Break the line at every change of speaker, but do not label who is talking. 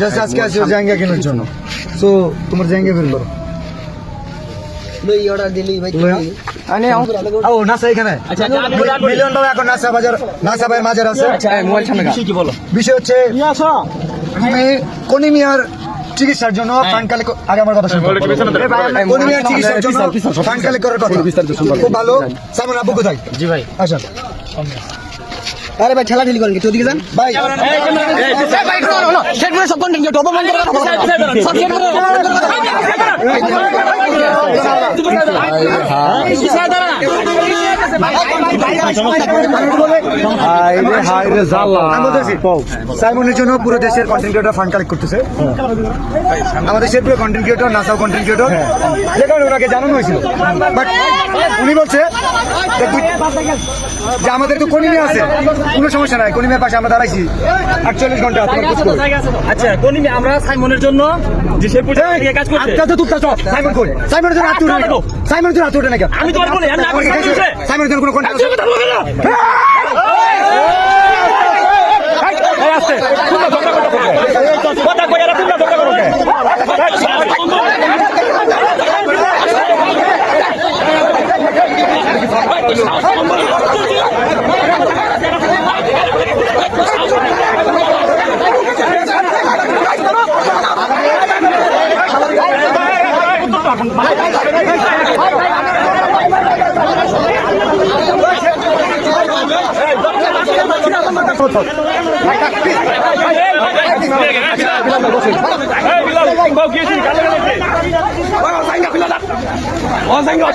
Just আজকে আসি জায়গা কেনার জন্য। সো তোমার জায়গা বের করো।
আচ্ছা
বিষয় হচ্ছে কোনিমিয়ার চিকিৎসার জন্য ফান্ড আগে আমার কথা শুনুন কোনিমিয়ার চিকিৎসার জন্য ফান্ড করার কথা। খুব ভালো। সামনে আব্বু কোথায়?
জি ভাই।
আসেন।
আরে ভাই ঠেলা ঠেলি করেন কি ওদিকে যান
ভাই
সব কন্টেন্ট অপমান
সাইমনের জন্য পুরো দেশের কন্টেন্ট ক্রিয়েটর ফান্ড কালেক্ট করতেছে আমাদের দেশের পুরো কন্টেন্ট ক্রিয়েটর নাসাও কন্টেন্ট ক্রিয়েটর যে কারণে ওনাকে জানানো হয়েছিল বাট উনি বলছে যে আমাদের তো কনিমে আছে কোনো সমস্যা নাই কনিমের পাশে আমরা দাঁড়াইছি আটচল্লিশ ঘণ্টা।
আচ্ছা কোন আমরা সাইমনের জন্য যে সে কাজ করছে
আচ্ছা, তুলতে চল। সাইমন কই? সাইমনের জন্য হাত তুলে না কেন? সাইমনের জন্য হাত তুলে না কেন?
আমি তোমার বলি, আমি।
সাইমনের জন্য কোনো আছে?
কথা কই এরা তোমরা কথা করো বিলাল গিয়েছি কালে গেছে ও সাইঙ্গা বিলাল ও সাইঙ্গা